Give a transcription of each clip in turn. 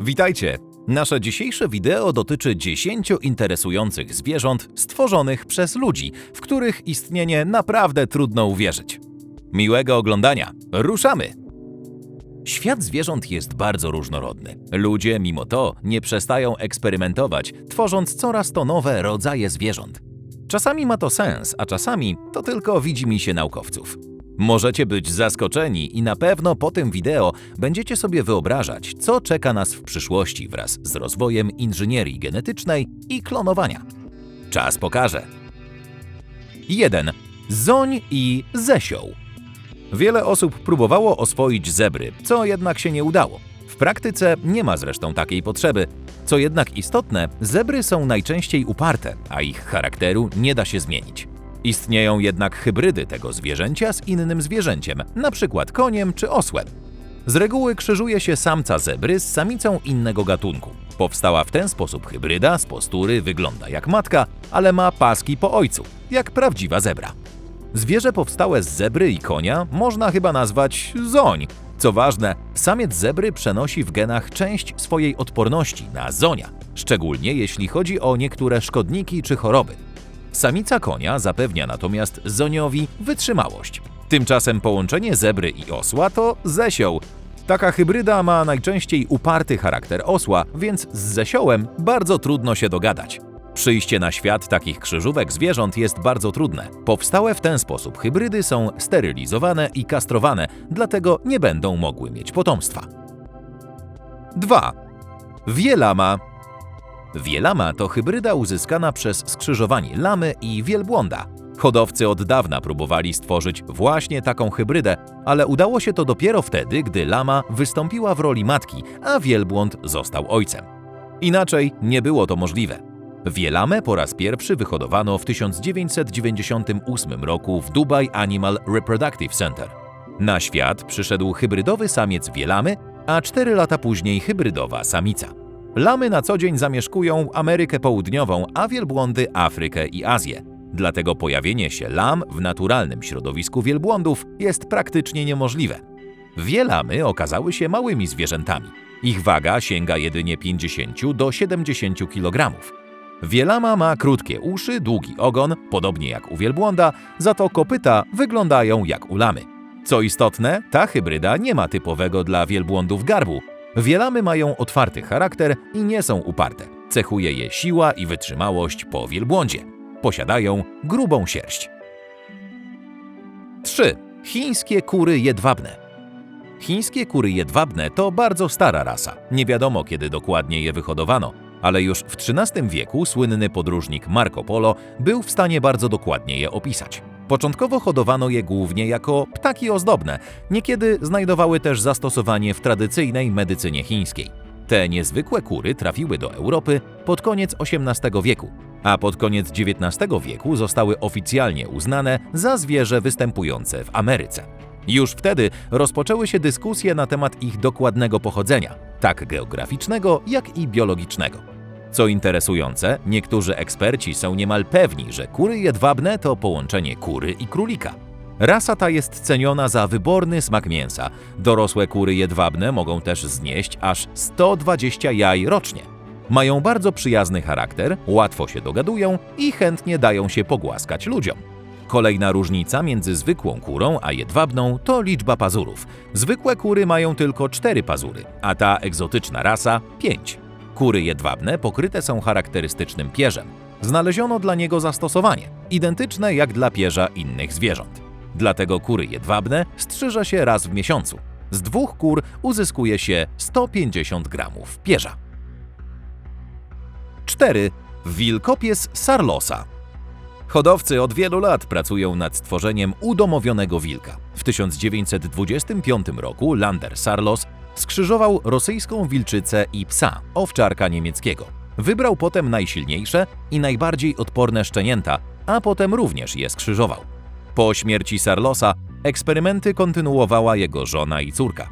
Witajcie! Nasze dzisiejsze wideo dotyczy 10 interesujących zwierząt stworzonych przez ludzi, w których istnienie naprawdę trudno uwierzyć. Miłego oglądania! Ruszamy! Świat zwierząt jest bardzo różnorodny. Ludzie, mimo to, nie przestają eksperymentować, tworząc coraz to nowe rodzaje zwierząt. Czasami ma to sens, a czasami to tylko widzi mi się naukowców. Możecie być zaskoczeni i na pewno po tym wideo będziecie sobie wyobrażać, co czeka nas w przyszłości wraz z rozwojem inżynierii genetycznej i klonowania. Czas pokaże. 1. Zoń i zesioł. Wiele osób próbowało oswoić zebry, co jednak się nie udało. W praktyce nie ma zresztą takiej potrzeby. Co jednak istotne, zebry są najczęściej uparte, a ich charakteru nie da się zmienić. Istnieją jednak hybrydy tego zwierzęcia z innym zwierzęciem, np. koniem czy osłem. Z reguły krzyżuje się samca zebry z samicą innego gatunku. Powstała w ten sposób hybryda z postury wygląda jak matka, ale ma paski po ojcu, jak prawdziwa zebra. Zwierzę powstałe z zebry i konia można chyba nazwać zoń. Co ważne, samiec zebry przenosi w genach część swojej odporności na zonia, szczególnie jeśli chodzi o niektóre szkodniki czy choroby. Samica konia zapewnia natomiast zoniowi wytrzymałość. Tymczasem połączenie zebry i osła to zesioł. Taka hybryda ma najczęściej uparty charakter osła, więc z zesiołem bardzo trudno się dogadać. Przyjście na świat takich krzyżówek zwierząt jest bardzo trudne. Powstałe w ten sposób hybrydy są sterylizowane i kastrowane, dlatego nie będą mogły mieć potomstwa. 2. Wielama Wielama to hybryda uzyskana przez skrzyżowanie lamy i wielbłąda. Hodowcy od dawna próbowali stworzyć właśnie taką hybrydę, ale udało się to dopiero wtedy, gdy lama wystąpiła w roli matki, a wielbłąd został ojcem. Inaczej nie było to możliwe. Wielamę po raz pierwszy wyhodowano w 1998 roku w Dubai Animal Reproductive Center. Na świat przyszedł hybrydowy samiec wielamy, a 4 lata później hybrydowa samica. Lamy na co dzień zamieszkują Amerykę Południową, a wielbłądy Afrykę i Azję. Dlatego pojawienie się lam w naturalnym środowisku wielbłądów jest praktycznie niemożliwe. Wielamy okazały się małymi zwierzętami. Ich waga sięga jedynie 50 do 70 kg. Wielama ma krótkie uszy, długi ogon, podobnie jak u wielbłąda, za to kopyta wyglądają jak u lamy. Co istotne, ta hybryda nie ma typowego dla wielbłądów garbu. Wielamy mają otwarty charakter i nie są uparte. Cechuje je siła i wytrzymałość po wielbłądzie. Posiadają grubą sierść. 3. Chińskie kury jedwabne. Chińskie kury jedwabne to bardzo stara rasa. Nie wiadomo kiedy dokładnie je wyhodowano, ale już w XIII wieku słynny podróżnik Marco Polo był w stanie bardzo dokładnie je opisać. Początkowo hodowano je głównie jako ptaki ozdobne, niekiedy znajdowały też zastosowanie w tradycyjnej medycynie chińskiej. Te niezwykłe kury trafiły do Europy pod koniec XVIII wieku, a pod koniec XIX wieku zostały oficjalnie uznane za zwierzę występujące w Ameryce. Już wtedy rozpoczęły się dyskusje na temat ich dokładnego pochodzenia, tak geograficznego, jak i biologicznego. Co interesujące, niektórzy eksperci są niemal pewni, że kury jedwabne to połączenie kury i królika. Rasa ta jest ceniona za wyborny smak mięsa. Dorosłe kury jedwabne mogą też znieść aż 120 jaj rocznie. Mają bardzo przyjazny charakter, łatwo się dogadują i chętnie dają się pogłaskać ludziom. Kolejna różnica między zwykłą kurą a jedwabną to liczba pazurów. Zwykłe kury mają tylko 4 pazury, a ta egzotyczna rasa 5. Kury jedwabne pokryte są charakterystycznym pierzem. Znaleziono dla niego zastosowanie, identyczne jak dla pierza innych zwierząt. Dlatego kury jedwabne strzyże się raz w miesiącu. Z dwóch kur uzyskuje się 150 gramów pierza. 4. Wilkopies Sarlosa Hodowcy od wielu lat pracują nad stworzeniem udomowionego wilka. W 1925 roku Lander Sarlos skrzyżował rosyjską wilczycę i psa, owczarka niemieckiego. Wybrał potem najsilniejsze i najbardziej odporne szczenięta, a potem również je skrzyżował. Po śmierci Sarlosa eksperymenty kontynuowała jego żona i córka.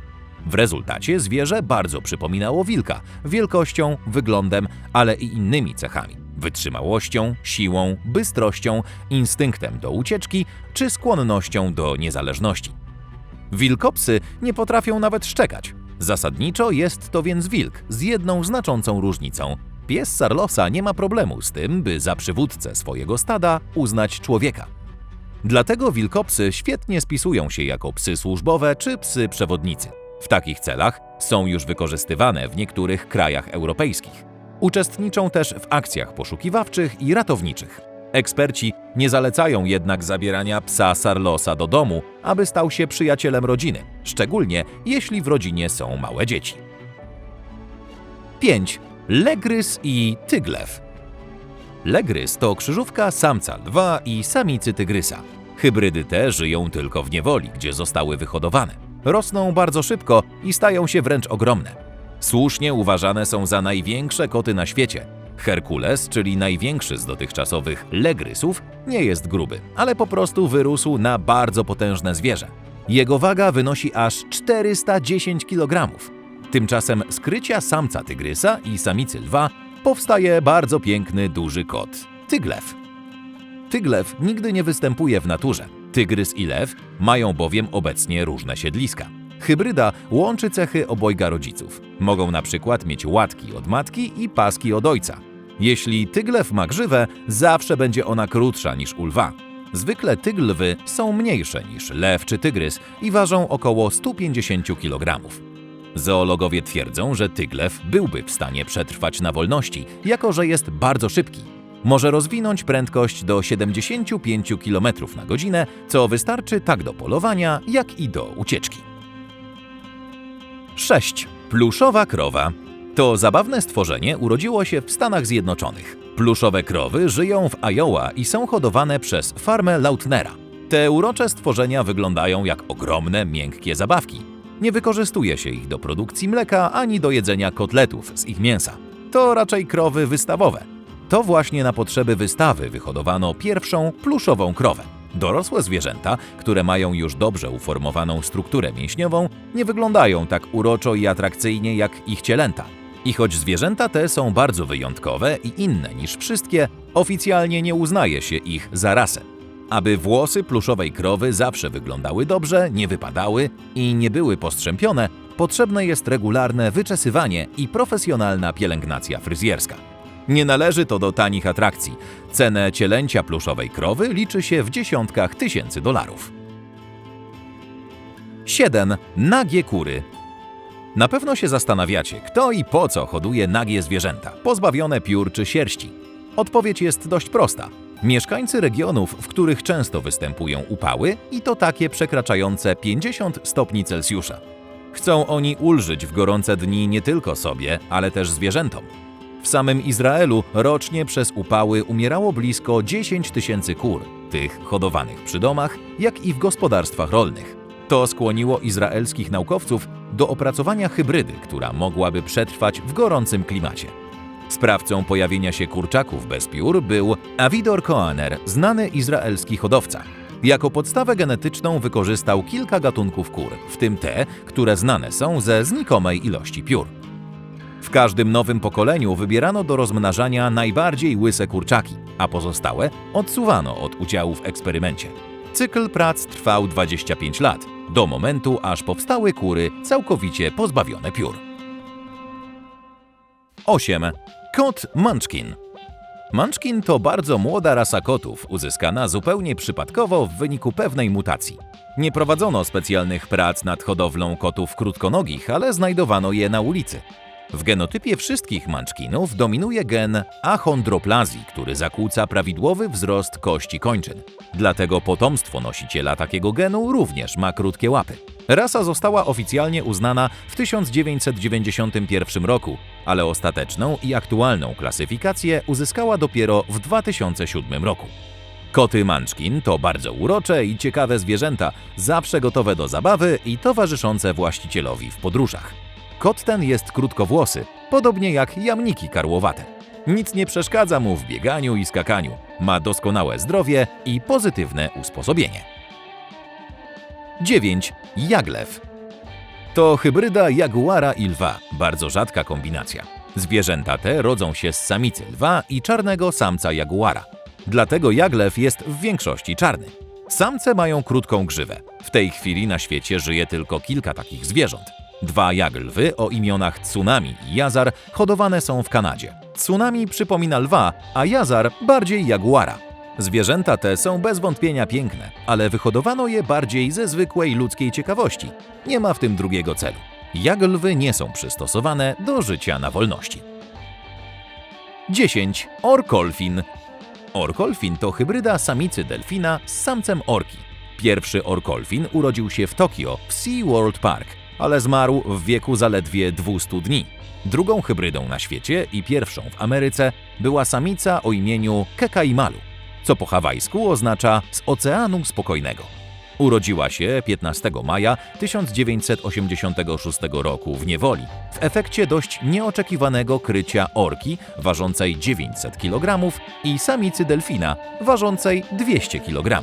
W rezultacie zwierzę bardzo przypominało wilka wielkością, wyglądem, ale i innymi cechami wytrzymałością, siłą, bystrością, instynktem do ucieczki czy skłonnością do niezależności. Wilkopsy nie potrafią nawet szczekać. Zasadniczo jest to więc wilk z jedną znaczącą różnicą. Pies Sarlosa nie ma problemu z tym, by za przywódcę swojego stada uznać człowieka. Dlatego wilkopsy świetnie spisują się jako psy służbowe czy psy przewodnicy. W takich celach są już wykorzystywane w niektórych krajach europejskich. Uczestniczą też w akcjach poszukiwawczych i ratowniczych. Eksperci nie zalecają jednak zabierania psa Sarlosa do domu, aby stał się przyjacielem rodziny, szczególnie jeśli w rodzinie są małe dzieci. 5. Legrys i tyglew. Legrys to krzyżówka samca lwa i samicy tygrysa. Hybrydy te żyją tylko w niewoli, gdzie zostały wyhodowane. Rosną bardzo szybko i stają się wręcz ogromne. Słusznie uważane są za największe koty na świecie. Herkules, czyli największy z dotychczasowych legrysów, nie jest gruby, ale po prostu wyrósł na bardzo potężne zwierzę. Jego waga wynosi aż 410 kg. Tymczasem z krycia samca tygrysa i samicy lwa powstaje bardzo piękny duży kot tyglew. Tyglew nigdy nie występuje w naturze. Tygrys i lew mają bowiem obecnie różne siedliska. Hybryda łączy cechy obojga rodziców. Mogą na przykład mieć łatki od matki i paski od ojca. Jeśli tyglew ma grzywę, zawsze będzie ona krótsza niż u lwa. Zwykle tyglwy są mniejsze niż lew czy tygrys i ważą około 150 kg. Zoologowie twierdzą, że tyglew byłby w stanie przetrwać na wolności, jako że jest bardzo szybki. Może rozwinąć prędkość do 75 km na godzinę, co wystarczy tak do polowania, jak i do ucieczki. 6. Pluszowa krowa. To zabawne stworzenie urodziło się w Stanach Zjednoczonych. Pluszowe krowy żyją w Iowa i są hodowane przez farmę Lautnera. Te urocze stworzenia wyglądają jak ogromne, miękkie zabawki. Nie wykorzystuje się ich do produkcji mleka ani do jedzenia kotletów z ich mięsa. To raczej krowy wystawowe. To właśnie na potrzeby wystawy wyhodowano pierwszą pluszową krowę. Dorosłe zwierzęta, które mają już dobrze uformowaną strukturę mięśniową, nie wyglądają tak uroczo i atrakcyjnie jak ich cielęta. I choć zwierzęta te są bardzo wyjątkowe i inne niż wszystkie, oficjalnie nie uznaje się ich za rasę. Aby włosy pluszowej krowy zawsze wyglądały dobrze, nie wypadały i nie były postrzępione, potrzebne jest regularne wyczesywanie i profesjonalna pielęgnacja fryzjerska. Nie należy to do tanich atrakcji. Cenę cielęcia pluszowej krowy liczy się w dziesiątkach tysięcy dolarów. 7. Nagie kury. Na pewno się zastanawiacie, kto i po co hoduje nagie zwierzęta, pozbawione piór czy sierści. Odpowiedź jest dość prosta. Mieszkańcy regionów, w których często występują upały i to takie przekraczające 50 stopni Celsjusza. Chcą oni ulżyć w gorące dni nie tylko sobie, ale też zwierzętom. W samym Izraelu rocznie przez upały umierało blisko 10 tysięcy kur, tych hodowanych przy domach, jak i w gospodarstwach rolnych. To skłoniło izraelskich naukowców do opracowania hybrydy, która mogłaby przetrwać w gorącym klimacie. Sprawcą pojawienia się kurczaków bez piór był Avidor Koaner, znany izraelski hodowca. Jako podstawę genetyczną wykorzystał kilka gatunków kur, w tym te, które znane są ze znikomej ilości piór. W każdym nowym pokoleniu wybierano do rozmnażania najbardziej łyse kurczaki, a pozostałe odsuwano od udziału w eksperymencie. Cykl prac trwał 25 lat, do momentu aż powstały kury całkowicie pozbawione piór. 8. Kot Munchkin Munchkin to bardzo młoda rasa kotów, uzyskana zupełnie przypadkowo w wyniku pewnej mutacji. Nie prowadzono specjalnych prac nad hodowlą kotów krótkonogich, ale znajdowano je na ulicy. W genotypie wszystkich munchkinów dominuje gen achondroplazji, który zakłóca prawidłowy wzrost kości kończyn. Dlatego potomstwo nosiciela takiego genu również ma krótkie łapy. Rasa została oficjalnie uznana w 1991 roku, ale ostateczną i aktualną klasyfikację uzyskała dopiero w 2007 roku. Koty Munchkin to bardzo urocze i ciekawe zwierzęta, zawsze gotowe do zabawy i towarzyszące właścicielowi w podróżach. Kot ten jest krótkowłosy, podobnie jak jamniki karłowate. Nic nie przeszkadza mu w bieganiu i skakaniu. Ma doskonałe zdrowie i pozytywne usposobienie. 9. Jaglew. To hybryda jaguara i lwa, bardzo rzadka kombinacja. Zwierzęta te rodzą się z samicy lwa i czarnego samca jaguara. Dlatego jaglew jest w większości czarny. Samce mają krótką grzywę. W tej chwili na świecie żyje tylko kilka takich zwierząt. Dwa jaglwy o imionach Tsunami i Jazar hodowane są w Kanadzie. Tsunami przypomina lwa, a Jazar bardziej jaguara. Zwierzęta te są bez wątpienia piękne, ale wyhodowano je bardziej ze zwykłej ludzkiej ciekawości. Nie ma w tym drugiego celu. Jaglwy nie są przystosowane do życia na wolności. 10. Orkolfin Orkolfin to hybryda samicy delfina z samcem orki. Pierwszy orkolfin urodził się w Tokio w Sea World Park, ale zmarł w wieku zaledwie 200 dni. Drugą hybrydą na świecie i pierwszą w Ameryce była samica o imieniu Kekaimalu, co po hawajsku oznacza z oceanu spokojnego. Urodziła się 15 maja 1986 roku w niewoli, w efekcie dość nieoczekiwanego krycia orki ważącej 900 kg i samicy delfina ważącej 200 kg.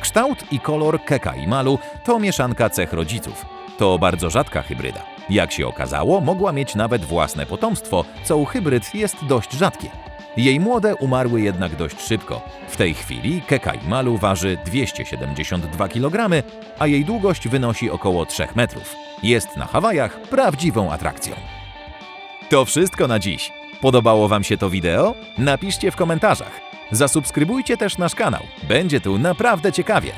Kształt i kolor keka i malu to mieszanka cech rodziców. To bardzo rzadka hybryda. Jak się okazało, mogła mieć nawet własne potomstwo, co u hybryd jest dość rzadkie. Jej młode umarły jednak dość szybko. W tej chwili Keka Malu waży 272 kg, a jej długość wynosi około 3 metrów. Jest na Hawajach prawdziwą atrakcją. To wszystko na dziś. Podobało Wam się to wideo? Napiszcie w komentarzach. Zasubskrybujcie też nasz kanał. Będzie tu naprawdę ciekawie.